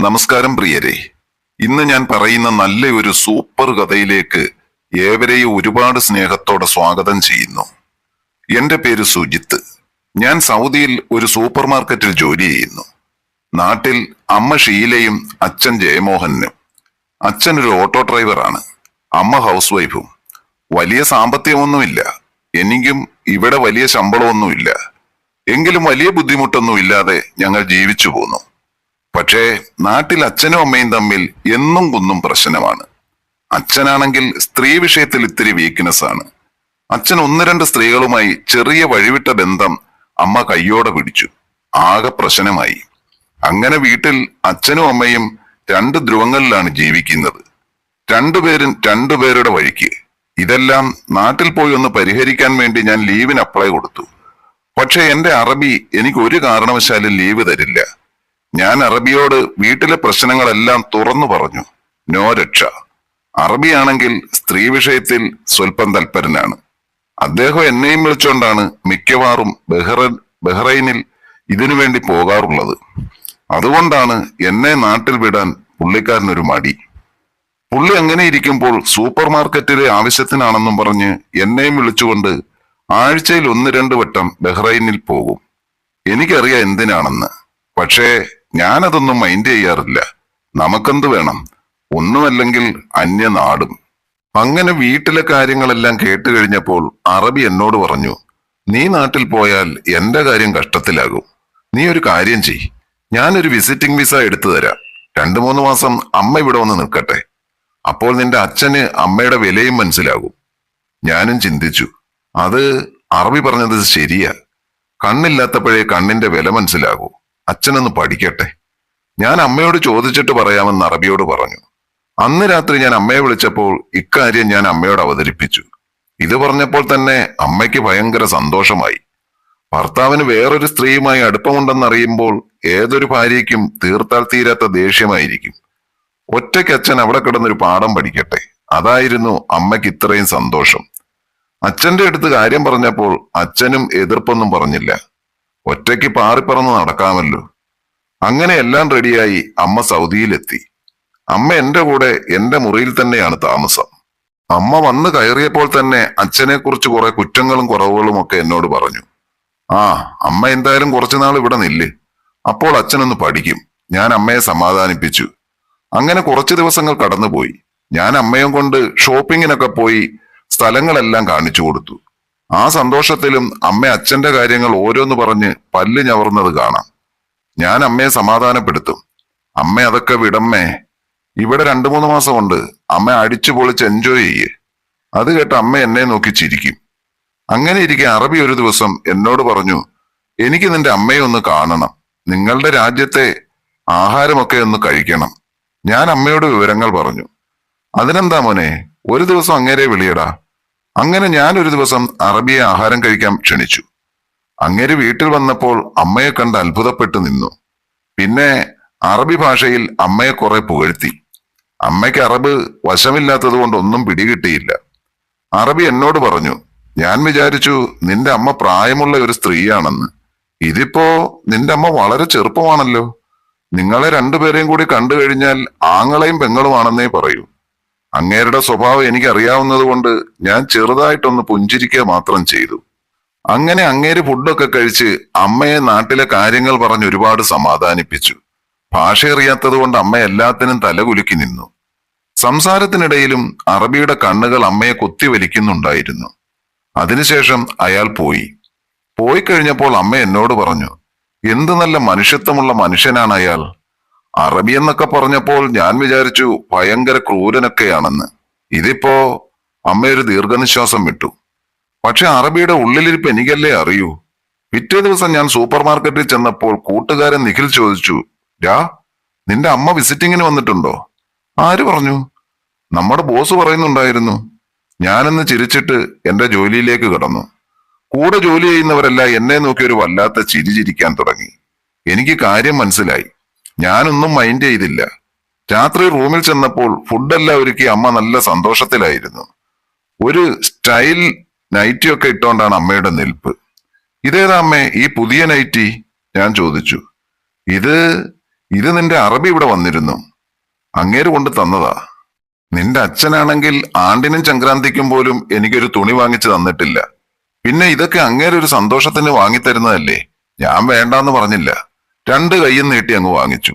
നമസ്കാരം പ്രിയരെ. ഇന്ന് ഞാൻ പറയുന്ന നല്ല ഒരു സൂപ്പർ കഥയിലേക്ക് ഏവരെയും ഒരുപാട് സ്നേഹത്തോടെ സ്വാഗതം ചെയ്യുന്നു. എന്റെ പേര് സുജിത്ത്. ഞാൻ സൗദിയിൽ ഒരു സൂപ്പർ മാർക്കറ്റിൽ ജോലി ചെയ്യുന്നു. നാട്ടിൽ അമ്മ ഷീലയും അച്ഛൻ ജയമോഹനും. അച്ഛൻ ഒരു ഓട്ടോ ഡ്രൈവറാണ്. അമ്മ ഹൗസ് വൈഫും. വലിയ സാമ്പത്തികമൊന്നുമില്ല. എനിക്കും ഇവിടെ വലിയ ശമ്പളമൊന്നുമില്ല. എങ്കിലും വലിയ ബുദ്ധിമുട്ടൊന്നുമില്ലാതെ ഞങ്ങൾ ജീവിച്ചു പോന്നു. പക്ഷേ നാട്ടിൽ അച്ഛനും അമ്മയും തമ്മിൽ എന്നും കുന്നും പ്രശ്നമാണ്. അച്ഛനാണെങ്കിൽ സ്ത്രീ വിഷയത്തിൽ ഇത്തിരി വീക്ക്നെസ് ആണ്. അച്ഛൻ ഒന്ന് രണ്ട് സ്ത്രീകളുമായി ചെറിയ വഴിവിട്ട ബന്ധം അമ്മ കയ്യോടെ പിടിച്ചു. ആകെ പ്രശ്നമായി. അങ്ങനെ വീട്ടിൽ അച്ഛനും അമ്മയും രണ്ട് ധ്രുവങ്ങളിലാണ് ജീവിക്കുന്നത്. രണ്ടുപേരും രണ്ടുപേരുടെ വഴിക്ക്. ഇതെല്ലാം നാട്ടിൽ പോയി ഒന്ന് പരിഹരിക്കാൻ വേണ്ടി ഞാൻ ലീവിന് അപ്ലൈ കൊടുത്തു. പക്ഷെ എന്റെ അറബി എനിക്ക് ഒരു കാരണവശാലും ലീവ് തരില്ല. ഞാൻ അറബിയോട് വീട്ടിലെ പ്രശ്നങ്ങളെല്ലാം തുറന്നു പറഞ്ഞു. നോ രക്ഷ. അറബിയാണെങ്കിൽ സ്ത്രീ വിഷയത്തിൽ സ്വല്പം തൽപരനാണ്. അദ്ദേഹം എന്നെയും വിളിച്ചുകൊണ്ടാണ് മിക്കവാറും ബഹ്റൻ ബഹ്റൈനിൽ ഇതിനു വേണ്ടി പോകാറുള്ളത്. അതുകൊണ്ടാണ് എന്നെ നാട്ടിൽ വിടാൻ പുള്ളിക്കാരനൊരു മടി. പുള്ളി അങ്ങനെ ഇരിക്കുമ്പോൾ സൂപ്പർ മാർക്കറ്റിലെ ആവശ്യത്തിനാണെന്നും പറഞ്ഞ് എന്നെയും വിളിച്ചുകൊണ്ട് ആഴ്ചയിൽ ഒന്ന് രണ്ട് വട്ടം ബഹ്റൈനിൽ പോകും. എനിക്കറിയാം എന്തിനാണെന്ന്. പക്ഷേ ഞാനതൊന്നും മൈൻഡ് ചെയ്യാറില്ല. നമുക്കെന്ത് വേണം? ഒന്നുമല്ലെങ്കിൽ അന്യനാടും. അങ്ങനെ വീട്ടിലെ കാര്യങ്ങളെല്ലാം കേട്ട് കഴിഞ്ഞപ്പോൾ അറബി എന്നോട് പറഞ്ഞു നീ നാട്ടിൽ പോയാൽ എന്റെ കാര്യം കഷ്ടത്തിലാകും. നീ ഒരു കാര്യം ചെയ് ഞാനൊരു വിസിറ്റിംഗ് വിസ എടുത്തു തരാം. രണ്ടു മൂന്ന് മാസം അമ്മ ഇവിടെ വന്ന് നിൽക്കട്ടെ. അപ്പോൾ നിന്റെ അച്ഛന് അമ്മയുടെ വിലയും മനസ്സിലാകും. ഞാനും ചിന്തിച്ചു അത് അറബി പറഞ്ഞത് ശരിയാ. കണ്ണില്ലാത്തപ്പോഴേ കണ്ണിന്റെ വില മനസ്സിലാകൂ. അച്ഛനൊന്ന് പഠിക്കട്ടെ. ഞാൻ അമ്മയോട് ചോദിച്ചിട്ട് പറയാമെന്ന് അറബിയോട് പറഞ്ഞു. അന്ന് രാത്രി ഞാൻ അമ്മയെ വിളിച്ചപ്പോൾ ഇക്കാര്യം ഞാൻ അമ്മയോട് അവതരിപ്പിച്ചു. ഇത് പറഞ്ഞപ്പോൾ തന്നെ അമ്മയ്ക്ക് ഭയങ്കര സന്തോഷമായി. ഭർത്താവിന് വേറൊരു സ്ത്രീയുമായി അടുപ്പമുണ്ടെന്നറിയുമ്പോൾ ഏതൊരു ഭാര്യയ്ക്കും തീർത്താൽ തീരാത്ത ദേഷ്യമായിരിക്കും. ഒറ്റയ്ക്ക് അച്ഛൻ അവിടെ കിടന്നൊരു പാഠം പഠിക്കട്ടെ. അതായിരുന്നു അമ്മയ്ക്ക് ഇത്രയും സന്തോഷം. അച്ഛന്റെ അടുത്ത് കാര്യം പറഞ്ഞപ്പോൾ അച്ഛനും എതിർപ്പൊന്നും പറഞ്ഞില്ല. ഒറ്റയ്ക്ക് പാറിപ്പറന്ന് നടക്കാമല്ലോ. അങ്ങനെ എല്ലാം റെഡിയായി അമ്മ സൗദിയിലെത്തി. അമ്മ എന്റെ കൂടെ എന്റെ മുറിയിൽ തന്നെയാണ് താമസം. അമ്മ വന്ന് കയറിയപ്പോൾ തന്നെ അച്ഛനെ കുറിച്ച് കുറെ കുറ്റങ്ങളും കുറവുകളും ഒക്കെ എന്നോട് പറഞ്ഞു. ആ അമ്മ എന്തായാലും കുറച്ചുനാൾ ഇവിടെ നില്ലേ. അപ്പോൾ അച്ഛനൊന്ന് പഠിക്കും. ഞാൻ അമ്മയെ സമാധാനിപ്പിച്ചു. അങ്ങനെ കുറച്ച് ദിവസങ്ങൾ കടന്നുപോയി. ഞാൻ അമ്മയും കൊണ്ട് ഷോപ്പിങ്ങിനൊക്കെ പോയി സ്ഥലങ്ങളെല്ലാം കാണിച്ചു കൊടുത്തു. ആ സന്തോഷത്തിലും അമ്മ അച്ഛന്റെ കാര്യങ്ങൾ ഓരോന്ന് പറഞ്ഞ് പല്ല് ഞവർന്നത് കാണാം. ഞാൻ അമ്മയെ സമാധാനപ്പെടുത്തും. അമ്മ അതൊക്കെ വിടമ്മേ. ഇവിടെ രണ്ടു മൂന്ന് മാസം കൊണ്ട് അമ്മ അടിച്ചു പൊളിച്ച് എൻജോയ് ചെയ്യേ. അത് കേട്ട് അമ്മ എന്നെ നോക്കി ചിരിക്കും. അങ്ങനെ ഇരിക്കെ അറബി ഒരു ദിവസം എന്നോട് പറഞ്ഞു എനിക്ക് നിന്റെ അമ്മയെ ഒന്ന് കാണണം. നിങ്ങളുടെ രാജ്യത്തെ ആഹാരമൊക്കെ ഒന്ന് കഴിക്കണം. ഞാൻ അമ്മയോട് വിവരങ്ങൾ പറഞ്ഞു. അതിനെന്താ മോനെ? ഒരു ദിവസം അങ്ങേരെ വിളിയടാ. അങ്ങനെ ഞാൻ ഒരു ദിവസം അറബിയെ ആഹാരം കഴിക്കാൻ ക്ഷണിച്ചു. അങ്ങേര് വീട്ടിൽ വന്നപ്പോൾ അമ്മയെ കണ്ട് അത്ഭുതപ്പെട്ടു നിന്നു. പിന്നെ അറബി ഭാഷയിൽ അമ്മയെ കുറെ പുകഴ്ത്തി. അമ്മയ്ക്ക് അറബ് വശമില്ലാത്തത് കൊണ്ട് ഒന്നും പിടികിട്ടിയില്ല. അറബി എന്നോട് പറഞ്ഞു ഞാൻ വിചാരിച്ചു നിന്റെ അമ്മ പ്രായമുള്ള ഒരു സ്ത്രീയാണെന്ന്. ഇതിപ്പോ നിന്റെ അമ്മ വളരെ ചെറുപ്പമാണല്ലോ. നിങ്ങളെ രണ്ടുപേരെയും കൂടി കണ്ടു കഴിഞ്ഞാൽ ആങ്ങളെയും പെങ്ങളുമാണെന്നേ പറയൂ. അങ്ങേരുടെ സ്വഭാവം എനിക്ക് അറിയാവുന്നത് കൊണ്ട് ഞാൻ ചെറുതായിട്ടൊന്ന് പുഞ്ചിരിക്കുക മാത്രം ചെയ്തു. അങ്ങനെ അങ്ങേര് ഫുഡൊക്കെ കഴിച്ച് അമ്മയെ നാട്ടിലെ കാര്യങ്ങൾ പറഞ്ഞ് ഒരുപാട് സമാധാനിപ്പിച്ചു. ഭാഷ അറിയാത്തത് കൊണ്ട് അമ്മ എല്ലാത്തിനും തലകുലുക്കി നിന്നു. സംസാരത്തിനിടയിലും അറബിയുടെ കണ്ണുകൾ അമ്മയെ കുത്തിവലിക്കുന്നുണ്ടായിരുന്നു അതിനുശേഷം അയാൾ പോയി. പോയി കഴിഞ്ഞപ്പോൾ അമ്മ എന്നോട് പറഞ്ഞു എന്ത് നല്ല മനുഷ്യത്വമുള്ള മനുഷ്യനാണ് അയാൾ. അറബി എന്നൊക്കെ പറഞ്ഞപ്പോൾ ഞാൻ വിചാരിച്ചു ഭയങ്കര ക്രൂരനൊക്കെയാണെന്ന്. ഇതിപ്പോ അമ്മയൊരു ദീർഘനിശ്വാസം വിട്ടു. പക്ഷെ അറബിയുടെ ഉള്ളിലിരിപ്പ് എനിക്കല്ലേ അറിയൂ? പിറ്റേ ദിവസം ഞാൻ സൂപ്പർ മാർക്കറ്റിൽ ചെന്നപ്പോൾ കൂട്ടുകാരൻ നിഖിൽ ചോദിച്ചു രാ നിന്റെ അമ്മ വിസിറ്റിങ്ങിന് വന്നിട്ടുണ്ടോ? ആര് പറഞ്ഞു? നമ്മുടെ ബോസ് പറയുന്നുണ്ടായിരുന്നു ഞാനെന്ന് ചിരിച്ചിട്ട് എന്റെ ജോലിയിലേക്ക് കടന്നു. കൂടെ ജോലി ചെയ്യുന്നവരെല്ലാം എന്നെ നോക്കി ഒരു വല്ലാത്ത ചിരി ചിരിക്കാൻ തുടങ്ങി. എനിക്ക് കാര്യം മനസ്സിലായി. ഞാനൊന്നും മൈൻഡ് ചെയ്തില്ല. രാത്രി റൂമിൽ ചെന്നപ്പോൾ ഫുഡെല്ലാം ഒരുക്കി അമ്മ നല്ല സന്തോഷത്തിലായിരുന്നു. ഒരു സ്റ്റൈൽ നൈറ്റി ഒക്കെ ഇട്ടോണ്ടാണ് അമ്മയുടെ നിൽപ്പ്. ഇതേതാ അമ്മേ ഈ പുതിയ നൈറ്റി ഞാൻ ചോദിച്ചു. ഇത് ഇത് നിന്റെ അറബി ഇവിടെ വന്നിരുന്നു. അങ്ങേര് കൊണ്ട് തന്നതാ. നിന്റെ അച്ഛനാണെങ്കിൽ ആണ്ടിനും സംക്രാന്തിക്കും പോലും എനിക്കൊരു തുണി വാങ്ങിച്ചു തന്നിട്ടില്ല. പിന്നെ ഇതൊക്കെ അങ്ങേരൊരു സന്തോഷത്തിന് വാങ്ങിത്തരുന്നതല്ലേ? ഞാൻ വേണ്ടാന്ന് പറഞ്ഞില്ല. രണ്ട് കൈയും നീട്ടി അങ്ങ് വാങ്ങിച്ചു.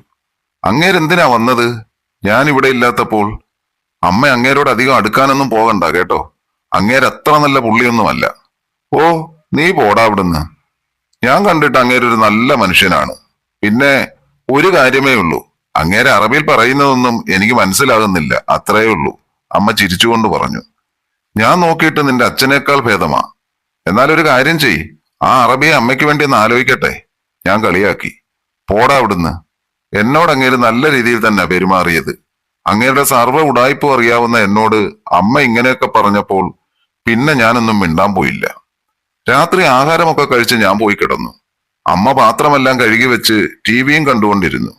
അങ്ങേരെന്തിനാ വന്നത്? ഞാൻ ഇവിടെ ഇല്ലാത്തപ്പോൾ അമ്മ അങ്ങേരോട് അധികം അടുക്കാനൊന്നും പോകണ്ട കേട്ടോ. അങ്ങേരത്ര നല്ല പുള്ളിയൊന്നുമല്ല. ഓ നീ പോടാ അവിടുന്ന് ഞാൻ കണ്ടിട്ട് അങ്ങേരൊരു നല്ല മനുഷ്യനാണ്. പിന്നെ ഒരു കാര്യമേ ഉള്ളൂ. അങ്ങേരെ അറബിയിൽ പറയുന്നതൊന്നും എനിക്ക് മനസ്സിലാകുന്നില്ല. അത്രയേ ഉള്ളൂ. അമ്മ ചിരിച്ചുകൊണ്ട് പറഞ്ഞു. ഞാൻ നോക്കിയിട്ട് നിന്റെ അച്ഛനേക്കാൾ ഭേദമാ. എന്നാൽ ഒരു കാര്യം ചെയ് ആ അറബിയെ അമ്മയ്ക്ക് വേണ്ടി ഒന്ന് ആലോചിക്കട്ടെ. ഞാൻ കളിയാക്കി. പോടാ അവിടുന്ന്. എന്നോട് അങ്ങേര് നല്ല രീതിയിൽ തന്നെ പെരുമാറിയത്. അങ്ങേരുടെ സർവ ഉടായ്പ അറിയാവുന്ന എന്നോട് അമ്മ ഇങ്ങനെയൊക്കെ പറഞ്ഞപ്പോൾ പിന്നെ ഞാനൊന്നും മിണ്ടാൻ പോയില്ല. രാത്രി ആഹാരമൊക്കെ കഴിച്ച് ഞാൻ പോയി കിടന്നു. അമ്മ പാത്രമെല്ലാം കഴുകി വെച്ച് ടി വിയും കണ്ടുകൊണ്ടിരുന്നു.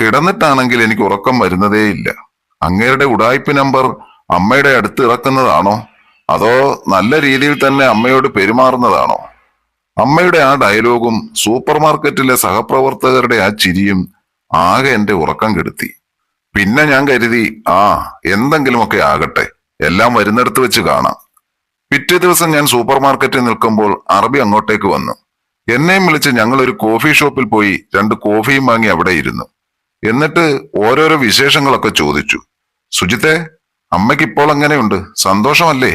കിടന്നിട്ടാണെങ്കിൽ എനിക്ക് ഉറക്കം വരുന്നതേയില്ല. അങ്ങേരുടെ ഉടായ്പ നമ്പർ അമ്മയുടെ അടുത്ത് ഇറക്കുന്നതാണോ? അതോ നല്ല രീതിയിൽ തന്നെ അമ്മയോട് പെരുമാറുന്നതാണോ? അമ്മയുടെ ആ ഡയലോഗും സൂപ്പർ മാർക്കറ്റിലെ സഹപ്രവർത്തകരുടെ ആ ചിരിയും ആകെ എന്റെ ഉറക്കം കെടുത്തി. പിന്നെ ഞാൻ കരുതി ആ എന്തെങ്കിലുമൊക്കെ ആകട്ടെ എല്ലാം വരുന്നിടത്ത് വെച്ച് കാണാം. പിറ്റേ ദിവസം ഞാൻ സൂപ്പർ മാർക്കറ്റിൽ നിൽക്കുമ്പോൾ അറബി അങ്ങോട്ടേക്ക് വന്നു. എന്നെയും വിളിച്ച് ഞങ്ങൾ ഒരു കോഫി ഷോപ്പിൽ പോയി രണ്ട് കോഫിയും വാങ്ങി അവിടെ ഇരുന്നു. എന്നിട്ട് ഓരോരോ വിശേഷങ്ങളൊക്കെ ചോദിച്ചു. സുജിത്തെ അമ്മയ്ക്ക് ഇപ്പോൾ എങ്ങനെയുണ്ട്? സന്തോഷമല്ലേ?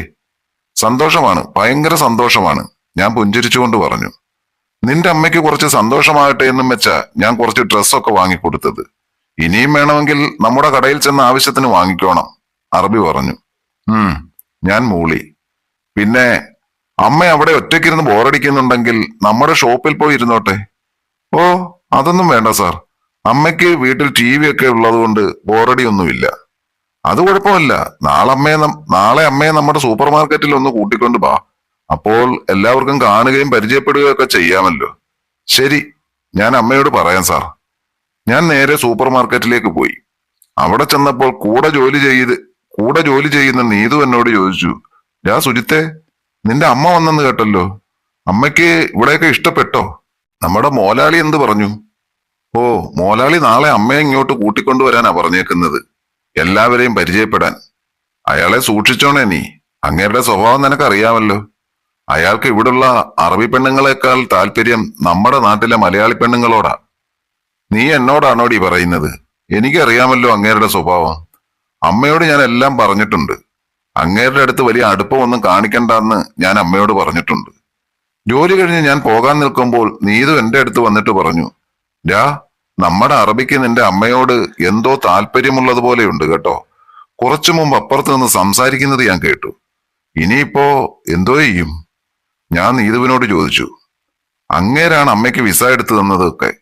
സന്തോഷമാണ് ഭയങ്കര സന്തോഷമാണ്. ഞാൻ പുഞ്ചിരിച്ചുകൊണ്ട് പറഞ്ഞു നിന്റെ അമ്മയ്ക്ക് കുറച്ച് സന്തോഷമാകട്ടെ എന്നും വെച്ചാ ഞാൻ കുറച്ച് ഡ്രസ്സൊക്കെ വാങ്ങിക്കൊടുത്തത്. ഇനിയും വേണമെങ്കിൽ നമ്മുടെ കടയിൽ ചെന്ന് ആവശ്യത്തിന് വാങ്ങിക്കോണം അറബി പറഞ്ഞു. ഉം ഞാൻ മൂളി. പിന്നെ അമ്മ അവിടെ ഒറ്റയ്ക്കിരുന്ന് ബോറടിക്കുന്നുണ്ടെങ്കിൽ നമ്മുടെ ഷോപ്പിൽ പോയി ഇരുന്നോട്ടെ? ഓ അതൊന്നും വേണ്ട സാർ. അമ്മയ്ക്ക് വീട്ടിൽ ടി വി ഒക്കെ ഉള്ളതുകൊണ്ട് ബോറടിയൊന്നുമില്ല. അത് കുഴപ്പമില്ല. നാളെ അമ്മയെ നാളെ അമ്മയെ നമ്മുടെ സൂപ്പർ മാർക്കറ്റിൽ ഒന്ന് കൂട്ടിക്കൊണ്ട് വാ. അപ്പോൾ എല്ലാവർക്കും കാണുകയും പരിചയപ്പെടുകയും ഒക്കെ ചെയ്യാമല്ലോ. ശരി ഞാൻ അമ്മയോട് പറയാം സാർ. ഞാൻ നേരെ സൂപ്പർ മാർക്കറ്റിലേക്ക് പോയി. അവിടെ ചെന്നപ്പോൾ കൂടെ ജോലി ചെയ്ത് കൂടെ ജോലി ചെയ്യുന്ന നീതു എന്നോട് ചോദിച്ചു രാ സുജിത്തെ നിന്റെ അമ്മ വന്നെന്ന് കേട്ടല്ലോ? അമ്മയ്ക്ക് ഇവിടെയൊക്കെ ഇഷ്ടപ്പെട്ടോ? നമ്മുടെ മോലാളി എന്ത് പറഞ്ഞു? ഓ മോലാളി നാളെ അമ്മയെ ഇങ്ങോട്ട് കൂട്ടിക്കൊണ്ടുവരാനാ പറഞ്ഞേക്കുന്നത് എല്ലാവരെയും പരിചയപ്പെടാൻ. അയാളെ സൂക്ഷിച്ചോണേ നീ. അങ്ങേരുടെ സ്വഭാവം നിനക്കറിയാമല്ലോ. അയാൾക്ക് ഇവിടുള്ള അറബി പെണ്ണുങ്ങളെക്കാൾ താല്പര്യം നമ്മുടെ നാട്ടിലെ മലയാളി പെണ്ണുങ്ങളോടാ. നീ എന്നോടാണോടി പറയുന്നത്? എനിക്കറിയാമല്ലോ അങ്ങേരുടെ സ്വഭാവം. അമ്മയോട് ഞാൻ എല്ലാം പറഞ്ഞിട്ടുണ്ട്. അങ്ങേരുടെ അടുത്ത് വലിയ അടുപ്പമൊന്നും കാണിക്കണ്ടെന്ന് ഞാൻ അമ്മയോട് പറഞ്ഞിട്ടുണ്ട്. ജോലി കഴിഞ്ഞ് ഞാൻ പോകാൻ നിൽക്കുമ്പോൾ നീതു എന്റെ അടുത്ത് വന്നിട്ട് പറഞ്ഞു രാ നമ്മുടെ അറബിക്ക് നിന്റെ അമ്മയോട് എന്തോ താല്പര്യമുള്ളതുപോലെയുണ്ട് കേട്ടോ. കുറച്ചു മുമ്പ് അപ്പുറത്ത് നിന്ന് സംസാരിക്കുന്നത് ഞാൻ കേട്ടു. ഇനിയിപ്പോ എന്തോ ചെയ്യും? ഞാൻ നീതുവിനോട് ചോദിച്ചു അങ്ങേരാണ് അമ്മയ്ക്ക് വിസ എടുത്തു തന്നതൊക്കെ?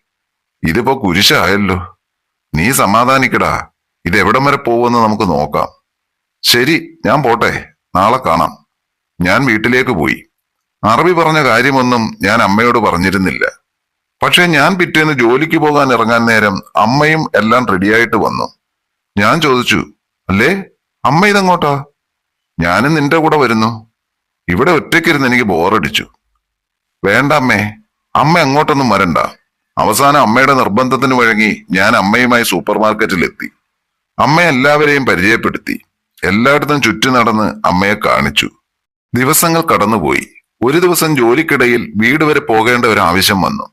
ഇതിപ്പോ കുരിശായല്ലോ. നീ സമാധാനിക്കടാ. ഇത് എവിടം വരെ പോവുമെന്ന് നമുക്ക് നോക്കാം. ശരി ഞാൻ പോട്ടെ. നാളെ കാണാം. ഞാൻ വീട്ടിലേക്ക് പോയി. അറബി പറഞ്ഞ കാര്യമൊന്നും ഞാൻ അമ്മയോട് പറഞ്ഞിരുന്നില്ല. പക്ഷെ ഞാൻ പിറ്റേന്ന് ജോലിക്ക് പോകാൻ ഇറങ്ങാൻ നേരം അമ്മയും എല്ലാം റെഡിയായിട്ട് വന്നു. ഞാൻ ചോദിച്ചു അല്ലേ? അമ്മ ഇതെങ്ങോട്ടാ? ഞാനും നിന്റെ കൂടെ വരുന്നു. ഇവിടെ ഒറ്റയ്ക്കിരുന്ന് എനിക്ക് ബോറടിച്ചു. വേണ്ട അമ്മേ അമ്മ അങ്ങോട്ടൊന്നും വരണ്ട. അവസാനം അമ്മയുടെ നിർബന്ധത്തിന് വഴങ്ങി ഞാൻ അമ്മയുമായി സൂപ്പർ മാർക്കറ്റിലെത്തി അമ്മ എല്ലാവരെയും പരിചയപ്പെടുത്തി. എല്ലായിടത്തും ചുറ്റി നടന്ന് അമ്മയെ കാണിച്ചു. ദിവസങ്ങൾ കടന്നുപോയി. ഒരു ദിവസം ജോലിക്കിടയിൽ വീട് വരെ പോകേണ്ട ഒരു ആവശ്യം വന്നു.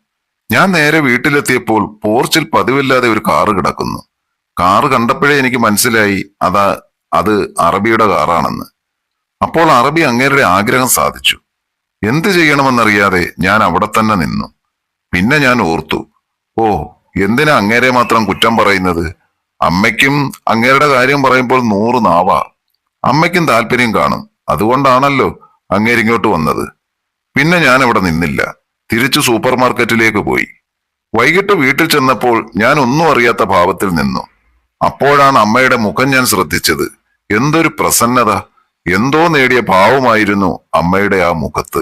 ഞാൻ നേരെ വീട്ടിലെത്തിയപ്പോൾ പോർച്ചിൽ പതിവില്ലാതെ ഒരു കാറ് കിടക്കുന്നു. കാറ് കണ്ടപ്പോഴേ എനിക്ക് മനസ്സിലായി അതാ അത് അറബിയുടെ കാറാണെന്ന്. അപ്പോൾ അറബി അങ്ങേരുടെ ആഗ്രഹം സാധിച്ചു. എന്ത് ചെയ്യണമെന്നറിയാതെ ഞാൻ അവിടെ തന്നെ നിന്നു. പിന്നെ ഞാൻ ഓർത്തു ഓ എന്തിനാ അങ്ങേരെ മാത്രം കുറ്റം പറയുന്നത്? അമ്മയ്ക്കും അങ്ങേരുടെ കാര്യം പറയുമ്പോൾ നൂറ് നാവാ. അമ്മയ്ക്കും താല്പര്യം കാണും. അതുകൊണ്ടാണല്ലോ അങ്ങേരിങ്ങോട്ട് വന്നത്. പിന്നെ ഞാൻ അവിടെ നിന്നില്ല. തിരിച്ചു സൂപ്പർ മാർക്കറ്റിലേക്ക് പോയി. വൈകിട്ട് വീട്ടിൽ ചെന്നപ്പോൾ ഞാൻ ഒന്നും അറിയാത്ത ഭാവത്തിൽ നിന്നു. അപ്പോഴാണ് അമ്മയുടെ മുഖം ഞാൻ ശ്രദ്ധിച്ചത്. എന്തൊരു പ്രസന്നത. എന്തോ നേടിയ ഭാവമായിരുന്നു അമ്മയുടെ ആ മുഖത്ത്.